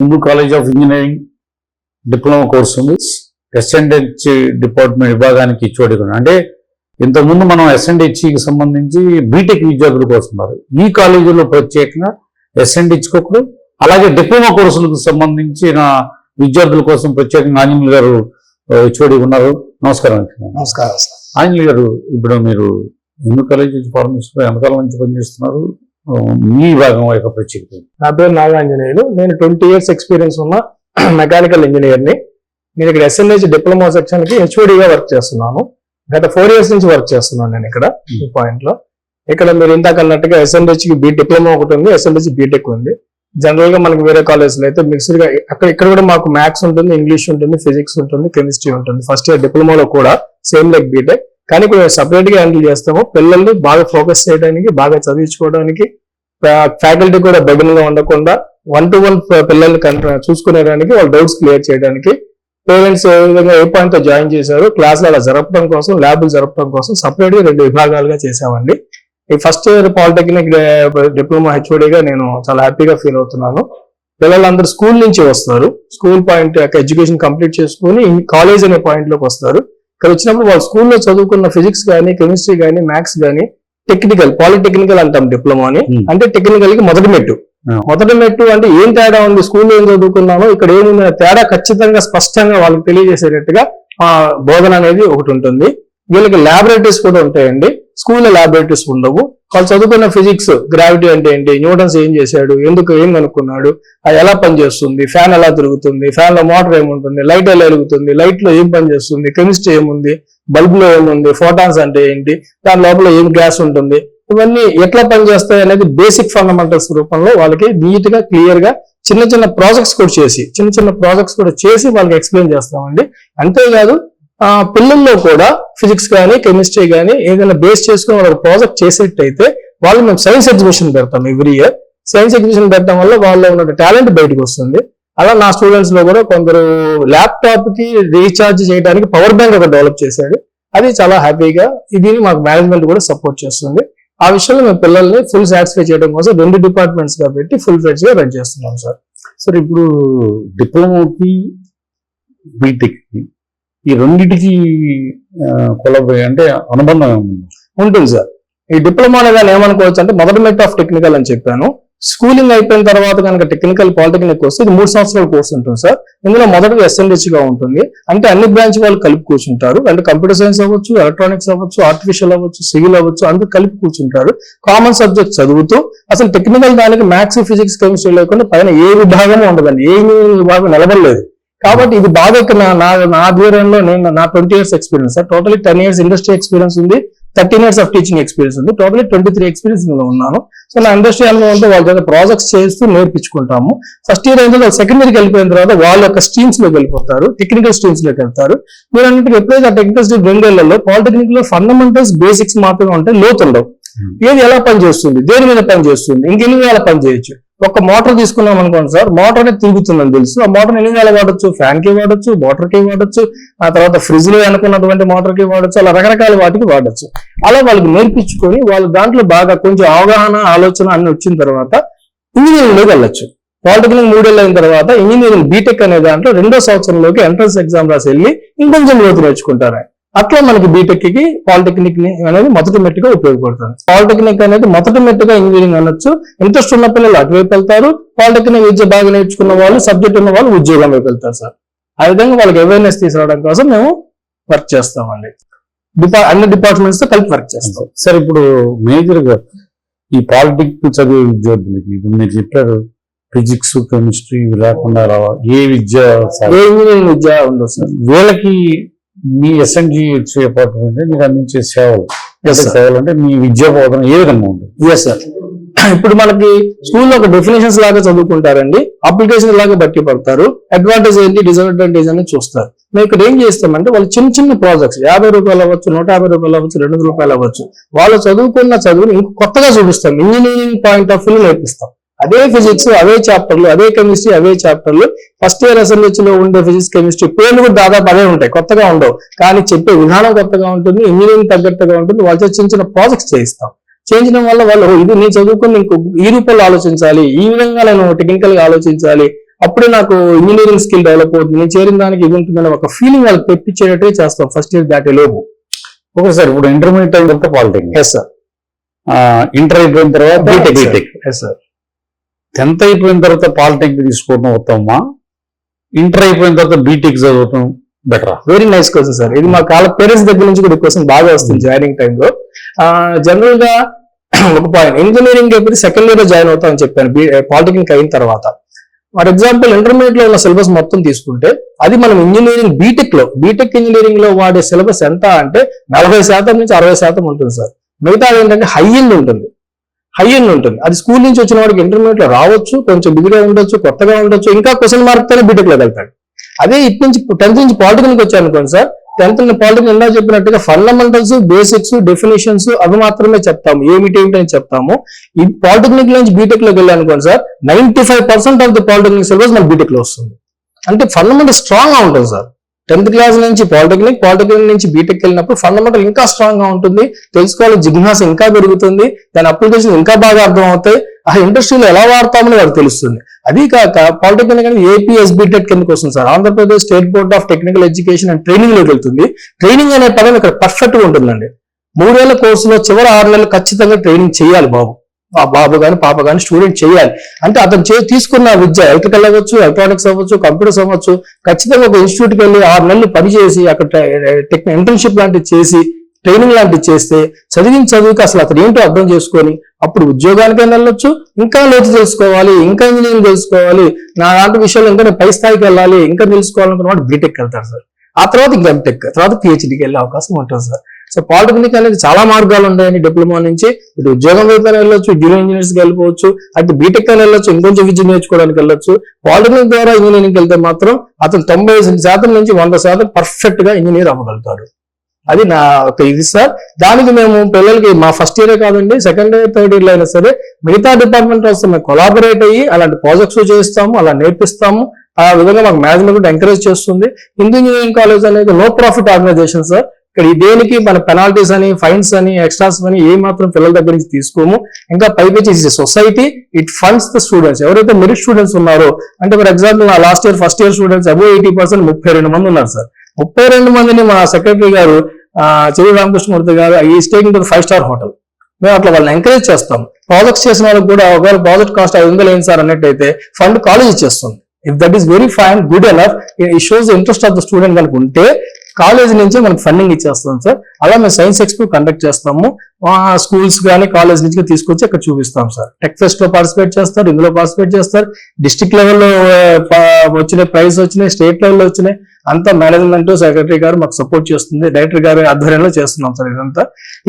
Hindu college of engineering diploma course ఉంది. S and H department విభాగానికి ఇచ్చోడి అంటే ఇంతకుముందు మనం ఎస్ఎండ్హెచ్కి సంబంధించి బీటెక్ విద్యార్థుల కోసం ఉన్నారు ఈ కాలేజీలో ప్రత్యేకంగా ఎస్ఎండ్హెచ్ ఒకరు అలాగే డిప్లొమా కోర్సులకు సంబంధించిన విద్యార్థుల కోసం ప్రత్యేకంగా ఆంజనేయులు గారు హెచ్ఓడి ఉన్నారు. నమస్కారం నమస్కారం ఆంజనేయులు గారు ఇప్పుడు మీరు హిందూ కాలేజ్ ఫార్మసీలో ఎంతకాలం నుంచి పనిచేస్తున్నారు? మీ విభాగం యొక్క ప్రత్యేకత? నా పేరు నాగాంజనేయులు నేను ట్వంటీ ఇయర్స్ ఎక్స్పీరియన్స్ ఉన్న మెకానికల్ ఇంజనీర్ని నేను ఇక్కడ ఎస్ఎన్హెచ్ డిప్లొమా సెక్షన్కి HOD గా వర్క్ చేస్తున్నాను. గత ఫోర్ ఇయర్స్ నుంచి వర్క్ చేస్తున్నాను నేను ఇక్కడ ఈ పాయింట్లో ఇక్కడ మీరు ఇందాక అన్నట్టుగా ఎస్ఎన్హెచ్కి బీ డిప్లొమా ఒకటి ఉంది ఎస్ఎన్హెచ్ బీటెక్ ఉంది. జనరల్గా మనకి వేరే కాలేజ్లో అయితే మిక్స్డ్గా అక్కడ ఇక్కడ కూడా మాకు మ్యాథ్స్ ఉంటుంది ఇంగ్లీష్ ఉంటుంది ఫిజిక్స్ ఉంటుంది కెమిస్ట్రీ ఉంటుంది. ఫస్ట్ ఇయర్ డిప్లొమాలో కూడా సేమ్ లైక్ బీటెక్ కానీ ఇప్పుడు సపరేట్గా హ్యాండిల్ చేస్తాము. పిల్లల్ని బాగా ఫోకస్ చేయడానికి బాగా చదివించుకోవడానికి ఫ్యాకల్టీ కూడా బెడన్ ఉండకుండా వన్ టు వన్ పిల్లల్ని చూసుకునేదానికి వాళ్ళ డౌట్స్ క్లియర్ చేయడానికి పేరెంట్స్ ఏ విధంగా ఏ పాయింట్తో జాయిన్ చేశారు క్లాసులు అలా జరపడం కోసం ల్యాబ్లు జరపడం కోసం సపరేట్గా రెండు విభాగాలుగా చేసామండి ఈ ఫస్ట్ ఇయర్ పాలిటెక్నిక్ డిప్లొమా హెచ్ఓడిగా నేను చాలా హ్యాపీగా ఫీల్ అవుతున్నాను. పిల్లలందరూ స్కూల్ నుంచి వస్తారు. స్కూల్ పాయింట్ యొక్క ఎడ్యుకేషన్ కంప్లీట్ చేసుకుని కాలేజ్ అనే పాయింట్లోకి వస్తారు. ఇక్కడ వచ్చినప్పుడు వాళ్ళు స్కూల్లో చదువుకున్న ఫిజిక్స్ కానీ కెమిస్ట్రీ కానీ మ్యాథ్స్ కానీ టెక్నికల్ పాలిటెక్నికల్ అంటాం డిప్లొమాని Hmm. అంటే టెక్నికల్కి మొదటి మెట్టు. మొదటి మెట్టు అంటే ఏం తేడా ఉంది స్కూల్లో ఏం చదువుకున్నానో ఇక్కడ ఏముంది అనే తేడా ఖచ్చితంగా స్పష్టంగా వాళ్ళకి తెలియజేసేటట్టుగా ఆ బోధన అనేది ఒకటి ఉంటుంది. వీళ్ళకి ల్యాబొరేటరీస్ కూడా ఉంటాయండి. స్కూల్లో ల్యాబొరేటరీస్ ఉండవు. వాళ్ళు చదువుకున్న ఫిజిక్స్ గ్రావిటీ అంటే ఏంటి? న్యూటన్స్ ఏం చేశాడు? ఎందుకు ఏం కనుక్కున్నాడు? అది ఎలా పనిచేస్తుంది? ఫ్యాన్ ఎలా తిరుగుతుంది? ఫ్యాన్లో మోటార్ ఏముంటుంది? లైట్ ఎలా వెలుగుతుంది? లైట్లో ఏం పనిచేస్తుంది? కెమిస్ట్రీ ఏముంది? బల్బ్లో ఏముంది? ఫోటాన్స్ అంటే ఏంటి? దాని లోపల ఏం గ్యాస్ ఉంటుంది? ఇవన్నీ ఎట్లా పనిచేస్తాయి అనేది బేసిక్ ఫండమెంటల్స్ రూపంలో వాళ్ళకి నీట్గా క్లియర్గా చిన్న చిన్న ప్రాజెక్ట్స్ కూడా చేసి చిన్న చిన్న ప్రాజెక్ట్స్ కూడా చేసి వాళ్ళకి ఎక్స్ప్లెయిన్ చేస్తామండి. అంతేకాదు పిల్లల్లో కూడా ఫిజిక్స్ కానీ కెమిస్ట్రీ కానీ ఏదైనా బేస్ చేసుకుని వాళ్ళకి ప్రాజెక్ట్ చేసేటైతే వాళ్ళు మేము సైన్స్ ఎగ్జిబిషన్ పెడతాం ఎవ్రీ ఇయర్ సైన్స్ ఎగ్జిబిషన్ పెట్టడం వల్ల వాళ్ళలో ఉన్న టాలెంట్ బయటకు వస్తుంది. అలా నా స్టూడెంట్స్లో కూడా కొందరు ల్యాప్టాప్కి రీఛార్జ్ చేయడానికి పవర్ బ్యాంక్ ఒక డెవలప్ చేశాడు. అది చాలా హ్యాపీగా ఇది మాకు మేనేజ్మెంట్ కూడా సపోర్ట్ చేస్తుంది. ఆ విషయంలో మేము పిల్లల్ని ఫుల్ సాటిస్ఫై చేయడం కోసం రెండు డిపార్ట్మెంట్స్గా పెట్టి ఫుల్ ఫ్లెడ్జ్గా రన్ చేస్తున్నాం సార్. సార్ ఇప్పుడు డిప్లొమాకి బీటెక్ ఈ రెండింటికి కొలబోయే అంటే అనుబంధం ఉంటుంది సార్. ఈ డిప్లొమాలో కానీ ఏమనుకోవచ్చు అంటే మొదటి మెట్ ఆఫ్ టెక్నికల్ అని చెప్పాను. స్కూలింగ్ అయిపోయిన తర్వాత కనుక టెక్నికల్ పాలిటెక్నిక్ వస్తే ఇది మూడు సంవత్సరాల కోర్స్ ఉంటుంది సార్. ఇందులో మొదటిగా ఎస్ఎన్హెచ్గా ఉంటుంది. అంటే అన్ని బ్రాంచ్ వాళ్ళు కలిపి కూర్చుంటారు. అంటే కంప్యూటర్ సైన్స్ అవ్వచ్చు ఎలక్ట్రానిక్స్ అవ్వచ్చు ఆర్టిఫిషియల్ అవ్వచ్చు సివిల్ అవ్వచ్చు అందరూ కలిపి కూర్చుంటారు. కామన్ సబ్జెక్ట్ చదువుతూ అసలు టెక్నికల్ దానికి మ్యాథ్స్ ఫిజిక్స్ కెమిస్ట్రీ లేకుండా పైన ఏ విభాగము ఉండదండి. ఏ విభాగం నిలబడలేదు. కాబట్టి ఇది బాగా నా నా- ఆధ్వర్యంలో నేను నా twenty years experience totally ten years industry experience ఉంది thirteen years of teaching experience ఉంది. టోటలీ ట్వంటీ త్రీ ఎక్స్పీరియన్స్ ఇందులో ఉన్నాను. సో నా ఇండస్ట్రీ అనుభవంతో వాళ్ళ దగ్గర ప్రాజెక్ట్స్ చేస్తూ నేర్పించుకుంటాము. ఫస్ట్ ఇయర్ అయిన తర్వాత సెకండ్ ఇయర్కి వెళ్ళిపోయిన తర్వాత వాళ్ళ యొక్క స్ట్రీమ్స్లోకి వెళ్ళిపోతారు టెక్నికల్ స్ట్రీమ్స్లోకి వెళ్తారు. మీరు అన్నట్టు ఎప్పుడైతే ఆ టెక్నికల్ స్ట్రీమ్ రెండేళ్ళలో పాలిటెక్నిక్లో ఫండమెంటల్స్ బేసిక్స్ మాత్రమే ఉంటాయి లోతుండవు. ఏది ఎలా పనిచేస్తుంది? దేని మీద పనిచేస్తుంది? ఇంకెన్ని వేల పని చేయొచ్చు? ఒక మోటార్ తీసుకున్నాం అనుకోండి సార్ మోటార్ అనేది తిరుగుతుందని తెలుసు. ఆ మోటార్ ఎన్ని వేల వాడచ్చు? ఫ్యాన్కి వాడచ్చు మోటార్కి వాడచ్చు ఆ తర్వాత ఫ్రిడ్జ్లో అనుకున్నటువంటి మోటార్కి వాడచ్చు అలా రకరకాల వాటికి వాడచ్చు. అలా వాళ్ళకి నేర్పించుకొని వాళ్ళు దాంట్లో బాగా కొంచెం అవగాహన ఆలోచన అన్ని వచ్చిన తర్వాత ఇంజనీరింగ్లోకి వెళ్ళొచ్చు. పాలిటెక్నిక్ మూడేళ్ళు అయిన తర్వాత ఇంజనీరింగ్ బీటెక్ అనే దాంట్లో రెండో సంవత్సరంలోకి ఎంట్రన్స్ ఎగ్జామ్ రాసి వెళ్ళి ఇంకొంచెం లోతు నేర్చుకుంటారు అట్లా మనకి బీటెక్కి పాలిటెక్నిక్ అనేది మొదటి మెట్టుగా ఉపయోగపడుతుంది. పాలిటెక్నిక్ అనేది మొదటి మెట్టుగా ఇంజనీరింగ్ అనొచ్చు. ఇంట్రెస్ట్ ఉన్న పిల్లలు అటువైపు వెళ్తారు. పాలిటెక్నిక్ విద్య బాగా నేర్చుకున్న వాళ్ళు సబ్జెక్ట్ ఉన్న వాళ్ళు ఉద్యోగం వైపు వెళ్తారు సార్. ఆ విధంగా వాళ్ళకి అవేర్నెస్ తీసుకురావడం కోసం మేము వర్క్ చేస్తామండి. డిపా అన్ని డిపార్ట్మెంట్స్తో కలిపి వర్క్ చేస్తాం. సార్ ఇప్పుడు మేజర్గా ఈ పాలిటిక్స్ చదివే విద్యార్థులకి ఇప్పుడు మీరు చెప్పారు ఫిజిక్స్ కెమిస్ట్రీ ఇవి లేకుండా రా- ఏ విద్య ఏ ఇంజనీరింగ్ విద్య ఉండదు సార్. వీళ్ళకి మీ ఎస్ఎన్జి డిపార్ట్మెంట్ మీరు అందించే సేవలు. సేవలు అంటే మీ విద్యా బోధన ఏ విధంగా ఉంటుంది? ఎస్ సార్ ఇప్పుడు మనకి స్కూల్లో ఒక డెఫినేషన్స్ లాగా చదువుకుంటారండి. అప్లికేషన్ లాగా బట్టి పడతారు. అడ్వాంటేజ్ ఏంటి డిసడ్వాంటేజ్ అని చూస్తారు. మేము ఇక్కడ ఏం చేస్తామంటే వాళ్ళు చిన్న చిన్న ప్రాజెక్ట్స్ యాభై రూపాయలు అవ్వచ్చు నూట యాభై రూపాయలు అవ్వచ్చు రెండు వందల రూపాయలు అవ్వచ్చు. వాళ్ళు చదువుకున్న చదువుని కొత్తగా చూపిస్తాం. ఇంజనీరింగ్ పాయింట్ ఆఫ్ వ్యూ నేర్పిస్తాం. అదే ఫిజిక్స్ అవే చాప్టర్లు అదే కెమిస్ట్రీ అవే చాప్టర్లు ఫస్ట్ ఇయర్ అసెంబ్లీస్లో ఉండే ఫిజిక్స్ కెమిస్ట్రీ పేర్లు కూడా దాదాపు అవే ఉంటాయి కొత్తగా ఉండవు. కానీ చెప్పే విధానం కొత్తగా ఉంటుంది ఇంజనీరింగ్ తగ్గట్టుగా ఉంటుంది. వాళ్ళతో చిన్న చిన్న ప్రాజెక్ట్స్ చేయిస్తాం. చేయించడం వల్ల వాళ్ళు "ఓ, ఇది నేను చదువుకుని ఇంకో ఈ రూపంలో ఆలోచించాలి ఈ విధంగా నేను టెక్నికల్గా ఆలోచించాలి. అప్పుడే నాకు ఇంజనీరింగ్ స్కిల్ డెవలప్ అవుతుంది. నేను చేరిన దానికి ఇది ఉంటుందని ఒక ఫీలింగ్ వాళ్ళకి తెప్పించేటట్టే చేస్తాం ఫస్ట్ ఇయర్ దాటే లోపు. ఓకే సార్ ఇప్పుడు ఇంటర్మీడియట్ అయిన తర్వాత పాలిటెక్నిక్ ఎస్ సార్ ఇంటర్ అయిపోయిన తర్వాత BTech BTech yes sir tenth అయిపోయిన తర్వాత పాలిటెక్నిక్ తీసుకోవడం ఉత్తమమా? ఇంటర్ అయిపోయిన తర్వాత బీటెక్ చదవటం బెటరా? వెరీ నైస్ క్వశ్చన్ సార్ ఇది మా కాల పేరెంట్స్ దగ్గర నుంచి కూడా క్వశ్చన్ బాగా వస్తుంది జాయినింగ్ టైంలో జనరల్గా ఒక పాయింట్ ఇంజనీరింగ్ అయిపోతే సెకండ్ ఇయర్లో జాయిన్ అవుతామని చెప్పాను. పాలిటెక్నిక్ eh, అయిన తర్వాత. ఫర్ ఎగ్జాంపుల్ ఇంటర్మీడియట్లో ఉన్న సిలబస్ మొత్తం తీసుకుంటే అది మనం ఇంజనీరింగ్ బీటెక్లో బీటెక్ ఇంజనీరింగ్లో వాడే సిలబస్ ఎంత అంటే నలభై శాతం నుంచి అరవై శాతం ఉంటుంది సార్ మిగతా ఏంటంటే హై ఎండ్ ఉంటుంది. హై ఎండ్ ఉంటుంది. అది స్కూల్ నుంచి వచ్చిన వాడికి ఇంటర్మీడియట్లో రావచ్చు కొంచెం బిగిగా ఉండొచ్చు కొత్తగా ఉండొచ్చు ఇంకా క్వశ్చన్ మార్క్ తోనే బీటెక్లో వెళ్తాడు. అదే ఇటు నుంచి టెన్త్ నుంచి పాలిటెక్నిక్ వచ్చాను అనుకోండి సార్ టెన్త్ పాలిటికల్ ఎలా చెప్పినట్టుగా ఫండమెంటల్స్ బేసిక్స్ డెఫినేషన్స్ అవి మాత్రమే చెప్తాము. ఏమిటి ఏమిటి అని చెప్తాము. ఈ పాలిటెక్నిక్ నుంచి బీటెక్లోకి వెళ్ళాను అనుకోండి sir ninety five percent of the polytechnic syllabus మన బీటెక్లో వస్తుంది. అంటే ఫండమెంటల్ స్ట్రాంగ్గా ఉంటుంది సార్. టెన్త్ క్లాస్ నుంచి పాలిటెక్నిక్ పాలిటెక్నిక్ నుంచి బీటెక్ వెళ్ళినప్పుడు ఫండమెంటల్ ఇంకా స్ట్రాంగ్గా ఉంటుంది. తెలుసుకోవాలి జిజ్ఞాస ఇంకా పెరుగుతుంది. దాని అప్లికేషన్ ఇంకా బాగా అర్థం అవుతాయి ఆ ఇండస్ట్రీలో ఎలా వాడతామని వాడు తెలుస్తుంది. అది కాక పాలిటెక్నిక్ అనేది ఏపీఎస్ బీటెక్ కిందకి వస్తుంది sir. Andhra Pradesh state board of technical education and ట్రైనింగ్లోకి వెళ్తుంది. ట్రైనింగ్ అనే పదం ఇక్కడ పర్ఫెక్ట్గా ఉంటుందండి. మూడేళ్ళ కోర్సులో చివరి ఆరు నెలలు ఖచ్చితంగా ట్రైనింగ్ చేయాలి బాబు. ఆ బాబు కానీ పాప కానీ స్టూడెంట్ చేయాలి. అంటే అతను చే తీసుకున్న విద్య ఎలక్ట్రికల్ అవ్వచ్చు ఎలక్ట్రానిక్స్ అవ్వచ్చు కంప్యూటర్స్ అవ్వచ్చు ఖచ్చితంగా ఒక ఇన్స్టిట్యూట్కి వెళ్ళి ఆరు నెలలు పనిచేసి అక్కడ టెక్నిక్ ఇంటర్న్షిప్ లాంటివి చేసి ట్రైనింగ్ లాంటివి చేస్తే చదివిన చదువుకి అసలు అతను ఏంటో అర్థం చేసుకొని అప్పుడు ఉద్యోగానికైనా వెళ్ళొచ్చు ఇంకా లోతు తెలుసుకోవాలి ఇంకా ఇంజనీరింగ్ తెలుసుకోవాలి నా లాంటి విషయాలు ఇంకా పై స్థాయికి వెళ్ళాలి ఇంకా తెలుసుకోవాలనుకున్న వాడు బీటెక్ వెళ్తారు సార్. ఆ తర్వాత ఇంకా ఎంటెక్ తర్వాత పిహెచ్డికి వెళ్ళే అవకాశం ఉంటుంది సార్. సో పాలిటెక్నిక్ అనేది చాలా మార్గాలు ఉన్నాయండి డిప్లొమా నుంచి. ఇటు ఉద్యోగం వైపు వెళ్ళొచ్చు జూనియర్ ఇంజనీర్స్కి వెళ్ళిపోవచ్చు అటు బీటెక్ అని వెళ్ళొచ్చు ఇంకొంచెం విద్య నేర్చుకోవడానికి వెళ్ళొచ్చు. పాలిటెక్నిక్ ద్వారా ఇంజనీరింగ్ వెళ్తే మాత్రం అతను తొంభై శాతం నుంచి వంద శాతం పర్ఫెక్ట్గా ఇంజనీర్ అవ్వగలుగుతాడు. అది నా ఒక ఇది సార్. దానికి మేము పిల్లలకి మా ఫస్ట్ ఇయరే కాదండి సెకండ్ ఇయర్ థర్డ్ ఇయర్లో అయినా సరే మిగతా డిపార్ట్మెంట్ వస్తే మేము కొలాబరేట్ అయ్యి అలాంటి ప్రాజెక్ట్స్ చేస్తాము అలా నేర్పిస్తాము. ఆ విధంగా మాకు మేనేజ్మెంట్ ఎంకరేజ్ చేస్తుంది. హిందూ ఇంజనీరింగ్ కాలేజ్ అనేది నో ప్రాఫిట్ ఆర్గనైజేషన్ సార్ ఇక్కడ దేనికి మన పెనాల్టీస్ అని ఫైన్స్ అని ఎక్స్ట్రాస్ అని ఏ మాత్రం పిల్లల దగ్గర నుంచి తీసుకోము. ఇంకా పైపెచ్చి society it funds the students ఎవరైతే మెరిట్ స్టూడెంట్స్ ఉన్నారో అంటే ఫర్ ఎగ్జాంపుల్ నా last year first year students above eighty percent ముప్పై రెండు మంది ఉన్నారు సార్. ముప్పై రెండు మందిని మా సెక్రటరీ గారు ఆ, చెవి రామకృష్ణమూర్తి గారు ఈ స్టేకింగ్ ద ఫైవ్ స్టార్ హోటల్ మేము అట్లా వాళ్ళని ఎంకరేజ్ చేస్తాం. ప్రాజెక్ట్స్ చేసిన వాళ్ళకి కూడా ఒకవేళ ప్రాజెక్ట్ కాస్ట్ ఐదు వందలు ఏంటి సార్ అన్నట్టయితే ఫండ్ కాలేజ్ ఇచ్చేస్తుంది. If that is very fine good enough ఈ shows interest of the student కనుక ఉంటే కాలేజ్ నుంచి మనకి ఫండింగ్ ఇచ్చేస్తాం సార్. అలా మేము సైన్స్ ఎక్స్పో కండక్ట్ చేస్తాము. స్కూల్స్ కానీ కాలేజ్ నుంచి తీసుకొచ్చి అక్కడ చూపిస్తాం సార్. టెక్ ఫెస్ట్లో పార్టిసిపేట్ చేస్తారు ఇందులో పార్టిసిపేట్ చేస్తారు. డిస్ట్రిక్ట్ లెవెల్లో వచ్చిన ప్రైజ్ వచ్చినాయి స్టేట్ లెవెల్లో వచ్చినాయి. అంతా మేనేజ్మెంట్ సెక్రటరీ గారు మాకు సపోర్ట్ చేస్తుంది. డైరెక్టర్ గారి ఆధ్వర్యంలో చేస్తున్నాం సార్ ఇదంతా.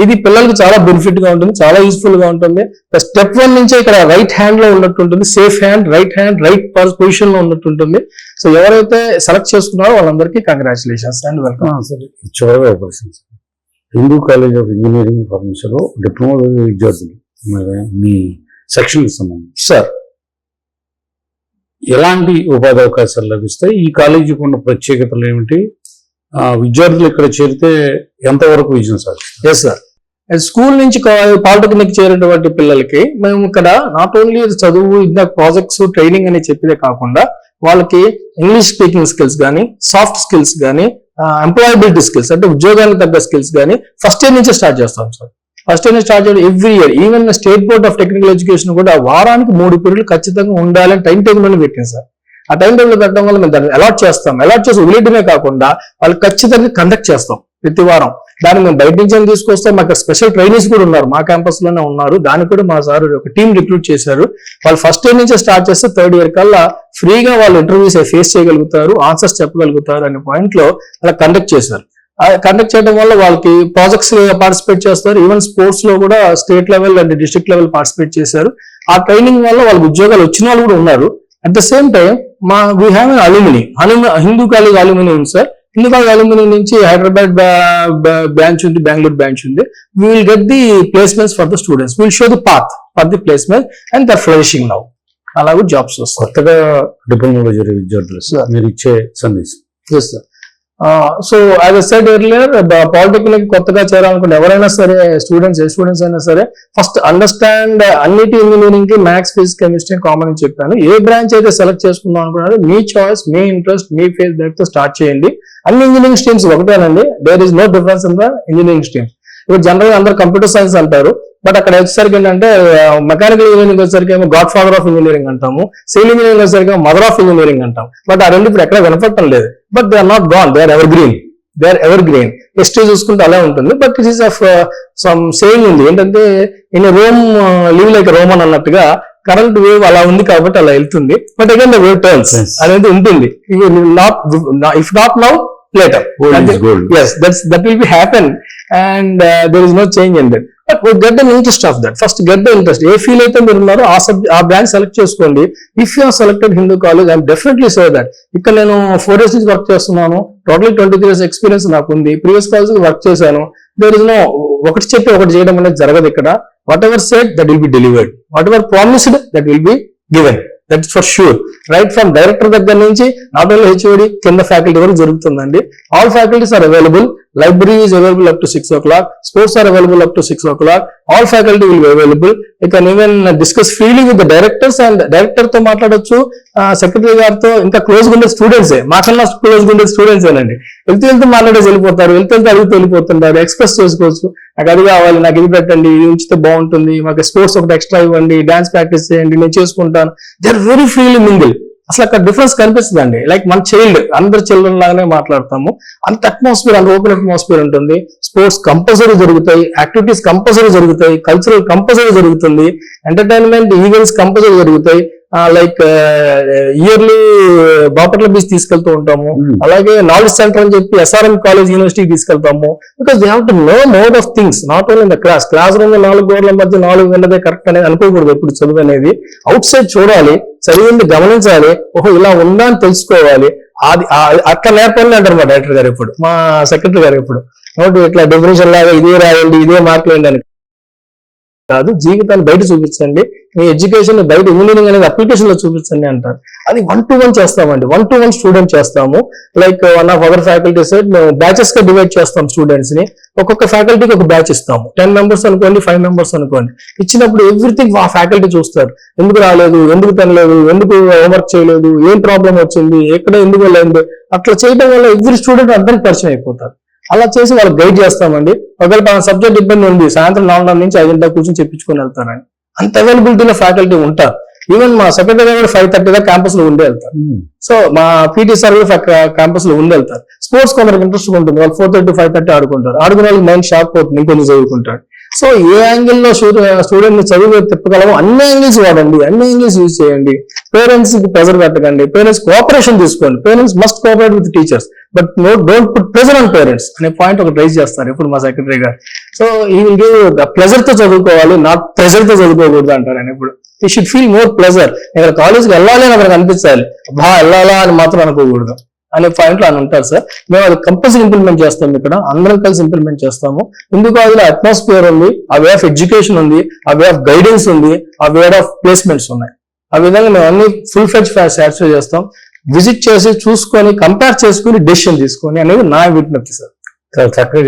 ఇది పిల్లలకు చాలా బెనిఫిట్గా ఉంటుంది చాలా యూస్ఫుల్గా ఉంటుంది. స్టెప్ వన్ నుంచే ఇక్కడ రైట్ హ్యాండ్లో ఉన్నట్టు ఉంటుంది. Safe hand right hand right పొజిషన్లో ఉన్నట్టు ఉంటుంది. సో ఎవరైతే సెలెక్ట్ చేసుకున్నారో వాళ్ళందరికీ కంగ్రాచులేషన్స్ అండ్ వెల్కమ్ సార్ చివరిగా ఒక ప్రశ్న sir. Hindu college of engineering ఫార్మసీలో diploma విద్యార్థులు మీ సెక్షన్కి సంబంధించి. సార్ ఎలాంటి ఉపాధి అవకాశాలు లభిస్తాయి? ఈ కాలేజీకి ఉన్న ప్రత్యేకతలు ఏమిటి? ఆ, విద్యార్థులు ఇక్కడ చేరితే ఎంతవరకు విజయం సాధిస్తారు? ఎస్ సార్ స్కూల్ నుంచి పాలిటెక్నిక్ చేరినటువంటి పిల్లలకి మేము ఇక్కడ నాట్ ఓన్లీ చదువు ఇందాక ప్రాజెక్ట్స్ ట్రైనింగ్ అని చెప్పేదే కాకుండా వాళ్ళకి ఇంగ్లీష్ స్పీకింగ్ స్కిల్స్ కానీ సాఫ్ట్ స్కిల్స్ కానీ ఎంప్లాయబిలిటీ స్కిల్స్ అంటే ఉద్యోగానికి తగ్గ స్కిల్స్ కానీ ఫస్ట్ ఇయర్ నుంచి స్టార్ట్ చేస్తాం సార్ ఫస్ట్ ఇయర్ స్టార్ట్ చేయడం every year even state board of technical education కూడా వారానికి మూడు పీరియడ్లు ఖచ్చితంగా ఉండాలని టైం టేబుల్ అని పెట్టింది సార్ ఆ టైం టేబుల్ పెట్టడం వల్ల మేము దాన్ని అలాట్ చేస్తాం. అలాట్ చేసి వదిలేయడమే కాకుండా వాళ్ళు ఖచ్చితంగా కండక్ట్ చేస్తాం ప్రతి వారం. దాన్ని మేము బయట నుంచి తీసుకొస్తే తీసుకొస్తాం మాకు స్పెషల్ ట్రైనీస్ కూడా ఉన్నారు. మా క్యాంపస్లోనే ఉన్నారు. దానికి కూడా మా సార్ ఒక టీం రిక్రూట్ చేశారు. వాళ్ళు ఫస్ట్ ఇయర్ నుంచే స్టార్ట్ చేస్తే థర్డ్ ఇయర్ కల్లా ఫ్రీగా వాళ్ళు ఇంటర్వ్యూస్ ఫేస్ చేయగలుగుతారు ఆన్సర్స్ చెప్పగలుగుతారు అనే పాయింట్లో అలా కండక్ట్ చేశారు. కండక్ట్ చేయడం వల్ల వాళ్ళకి ప్రాజెక్ట్స్ పార్టిసిపేట్ చేస్తారు. ఈవెన్ స్పోర్ట్స్లో కూడా state level and district level participate చేశారు. ఆ ట్రైనింగ్ వల్ల వాళ్ళకి ఉద్యోగాలు వచ్చిన వాళ్ళు కూడా ఉన్నారు. అట్ ద సేమ్ టైం మా we have alumni Hindu college alumni ఉంది సార్ హిందూ కాలేజ్ అల్యూమిని నుంచి హైదరాబాద్ బ్రాంచ్ ఉంది బెంగళూరు బ్రాంచ్ ఉంది. We will get the placements for the students will show the path for the placement and they're flourishing now అలా కూడా jobs వస్తాయి. కొత్తగా డిప్లొమాలో విద్యార్థులు Sir. మీరు ఇచ్చే సందేశం. Sir so as I said earlier polytechnic కొత్తగా చేరాలనుకుంటే ఎవరైనా సరే స్టూడెంట్స్ ఏ స్టూడెంట్స్ అయినా సరే ఫస్ట్ అండర్స్టాండ్ అన్నిటి ఇంజనీరింగ్కి మ్యాథ్స్ ఫిజిక్స్ కెమిస్ట్రీ కామన్ అని చెప్పాను. ఏ బ్రాంచ్ అయితే సెలెక్ట్ చేసుకుందాం అనుకున్నారో మీ చాయిస్ మీ ఇంట్రెస్ట్ మీ ఫేస్తో స్టార్ట్ చేయండి. అన్ని ఇంజనీరింగ్ స్ట్రీమ్స్ ఒకటేనండి. There is no difference in the engineering streams ఇప్పుడు జనరల్ అందరూ కంప్యూటర్ సైన్స్ అంటారు. బట్ అక్కడ వచ్చేసరికి ఏంటంటే మెకానికల్ ఇంజనీరింగ్ వచ్చేసరికి ఏమో గాడ్ ఫాదర్ ఆఫ్ ఇంజనీరింగ్ అంటాము. సివిల్ ఇంజనీరింగ్ వచ్చేసరికి మదర్ ఆఫ్ ఇంజనీరింగ్ అంటాం. బట్ ఆ రెండు ఇప్పుడు ఎక్కడ వినపడటం లేదు. But they are not gone they are evergreen they are ever green history చూసుకుంటే అలా ఉంటుంది. But it is of some saying ఉంది. ఏంటంటే in Rome live like Roman అన్నట్టుగా కరెంట్ వేవ్ అలా ఉంది కాబట్టి అలా వెళ్తుంది. But again the wave turns. అనేది ఉంటుంది. Not if not now later Gold is gold. yes that's that will be happen. And uh, there is no change in that. But we get an interest of that. First get the interest. ఏ feel అయితే మీరు ఉన్నారో ఆ sub ఆ branch select చేసుకోండి. If you selected Hindu college I'm definitely say that ఇక్కడ నేను four years నుంచి వర్క్ చేస్తున్నాను. Total twenty three years experience నాకు ఉంది. ప్రీవియస్ కాలేజ్ వర్క్ చేశాను. దేర్ ఇస్ నో ఒకటి చెప్పి ఒకటి చేయడం అనేది జరగదు ఇక్కడ. Whatever set that will be delivered whatever promised that will be given that for sure right from director దగ్గర నుంచి నాట్ ఓన్లీ హెచ్ఓడి కింద ఫ్యాకల్టీ వరకు జరుగుతుందండి. All faculties are available library is available up to six o'clock sports are available up to six o'clock all faculty will be available you can even discuss freely with directors and డైరెక్టర్తో మాట్లాడొచ్చు. Secretary గారితో ఇంకా క్లోజ్గా ఉండే students మాకన్నా క్లోజ్గా ఉండే students ఏనండి. వెళ్తూ వెళ్తూ మాట్లాడేసి వెళ్ళిపోతారు. వెళ్తూ వెళ్తే అడుగుతూ వెళ్ళిపోతుంటారు. ఎక్స్ప్రెస్ చేసుకోవచ్చు. నాకు అది కావాలి నాకు ఇది పెట్టండి ఇది ఉంచితే బాగుంటుంది. మాకు స్పోర్ట్స్ ఒకటి ఎక్స్ట్రా ఇవ్వండి డాన్స్ ప్రాక్టీస్ చేయండి నేను చేసుకుంటాను. They are very freely mingle అసలు అక్కడ డిఫరెన్స్ కనిపిస్తుందండి. లైక్ మన చైల్డ్ అందరు చిల్డ్రన్ లాగానే మాట్లాడతాము. అంత అట్మాస్ఫియర్ అంత ఓపెన్ అట్మాస్ఫియర్ ఉంటుంది. స్పోర్ట్స్ కంపల్సరీ జరుగుతాయి. యాక్టివిటీస్ కంపల్సరీ జరుగుతాయి. కల్చరల్ కంపల్సరీ జరుగుతుంది. ఎంటర్టైన్మెంట్ ఈవెంట్స్ కంపల్సరీ జరుగుతాయి. లైక్ ఇయర్లీ బాపట్ల బీచ్ తీసుకెళ్తూ ఉంటాము. Hmm. అలాగే నాలెడ్జ్ సెంటర్ అని చెప్పి ఎస్ఆర్ఎం కాలేజ్ యూనివర్సిటీ తీసుకెళ్తాము. Because they have to know mode of things not only in the class class room నాలుగు గోడల మధ్య నాలుగు విన్నదే కరెక్ట్ అనేది అనుకోకూడదు ఎప్పుడు చదువు అనేది. అవుట్ సైడ్ చూడాలి చదివింది గమనించాలి ఓహో ఇలా ఉందా అని తెలుసుకోవాలి. అది అట్లా నేర్పండి అంటారు మా డైరెక్టర్ గారు ఇప్పుడు మా సెక్రటరీ గారు ఇప్పుడు. నోటి ఇట్లా డెఫినేషన్ లాగా ఇదే రాయండి ఇదే మార్కులేండి అని. కాదు జీవితాన్ని బయట చూపించండి. మీ ఎడ్యుకేషన్ బయట ఇంజనీరింగ్ అనేది అప్లికేషన్లో చూపించండి అంటారు. అది వన్ టు వన్ చేస్తామండి. వన్ టు వన్ స్టూడెంట్ చేస్తాము like one of other faculty మేము బ్యాచెస్గా డివైడ్ చేస్తాం స్టూడెంట్స్ని. ఒక్కొక్క ఫ్యాకల్టీకి ఒక బ్యాచ్ ఇస్తాము. టెన్ మెంబర్స్ అనుకోండి ఫైవ్ మెంబర్స్ అనుకోండి. ఇచ్చినప్పుడు ఎవ్రీథింగ్ ఆ ఫ్యాకల్టీ చూస్తారు. ఎందుకు రాలేదు? ఎందుకు తినలేదు? ఎందుకు హోంవర్క్ చేయలేదు? ఏం ప్రాబ్లం వచ్చింది? ఎక్కడ ఎందుకు వెళ్ళింది? అట్లా చేయడం వల్ల ఎవ్రీ స్టూడెంట్ అందరికి పరిచయం అయిపోతారు. అలా చేసి వాళ్ళకి గైడ్ చేస్తామండి. ఒకవేళ సబ్జెక్ట్ ఇబ్బంది ఉంది సాయంత్రం నాలుగున్నర నుంచి ఐదింటికి కూర్చొని చెప్పించుకొని వెళ్తారండి. అంత అవైలబిలిటీలో ఫ్యాకల్టీ ఉంటారు. ఈవెన్ మా సెక్రటరీ కూడా ఫైవ్ థర్టీగా క్యాంపస్లో ఉండి వెళ్తారు. Hmm. సో మా పీటీ సార్ క్యాంపస్లో ఉండి వెళ్తారు. స్పోర్ట్స్ కొందరికి ఇంట్రెస్ట్ ఉంటుంది. వాళ్ళు ఫోర్ థర్టీ ఫైవ్ థర్టీ ఆడుకుంటారు. ఆడుకునే వాళ్ళకి మైండ్ షార్ప్ అవుతుంది. ఇంకొంచెం చదువుకుంటాడు సో ఏ యాంగిల్లో స్టూడెంట్ని చదువు తిప్పగలమో అన్ని యాంగిల్స్ వాడండి. అన్ని యాంగిల్స్ యూజ్ చేయండి. పేరెంట్స్కి ప్రెజర్ పెట్టకండి. పేరెంట్స్ కోఆపరేషన్ తీసుకోండి. Parents must cooperate with teachers but no don't put pressure on parents అనే పాయింట్ ఒకటి రైజ్ చేస్తారు ఇప్పుడు మా సెక్రటరీ గారు. సో ఈ విల్ గివ్ ప్లెజర్తో చదువుకోవాలి నాట్ ప్రెజర్తో చదువుకోకూడదు అంటారు ఆయన ఇప్పుడు ఈ షుడ్ ఫీల్ మోర్ ప్లెజర్ ఇక్కడ కాలేజ్కి వెళ్ళాలి అని అక్కడికి అనిపించాలి? బా వెళ్ళాలా అని మాత్రం అనుకోకూడదు అనే పాయింట్లో అని ఉంటారు సార్ మేము అది కంపల్సరీ ఇంప్లిమెంట్ చేస్తాం ఇక్కడ. అందరం కలిసి ఇంప్లిమెంట్ చేస్తాము. ఎందుకు కాలేజీలో అట్మాస్ఫియర్ ఉంది ఆ వే ఆఫ్ ఎడ్యుకేషన్ ఉంది ఆ వే ఆఫ్ గైడెన్స్ ఉంది ఆ వే ఆఫ్ ప్లేస్మెంట్స్ ఉన్నాయి. ఆ విధంగా మేము అన్ని ఫుల్ ఫ్లెజ్ సాటిస్ఫై చేస్తాం. విజిట్ చేసి చూసుకొని కంపేర్ చేసుకుని డెసిషన్ తీసుకొని అనేది నా విజ్ఞప్తి సార్ చక్కగా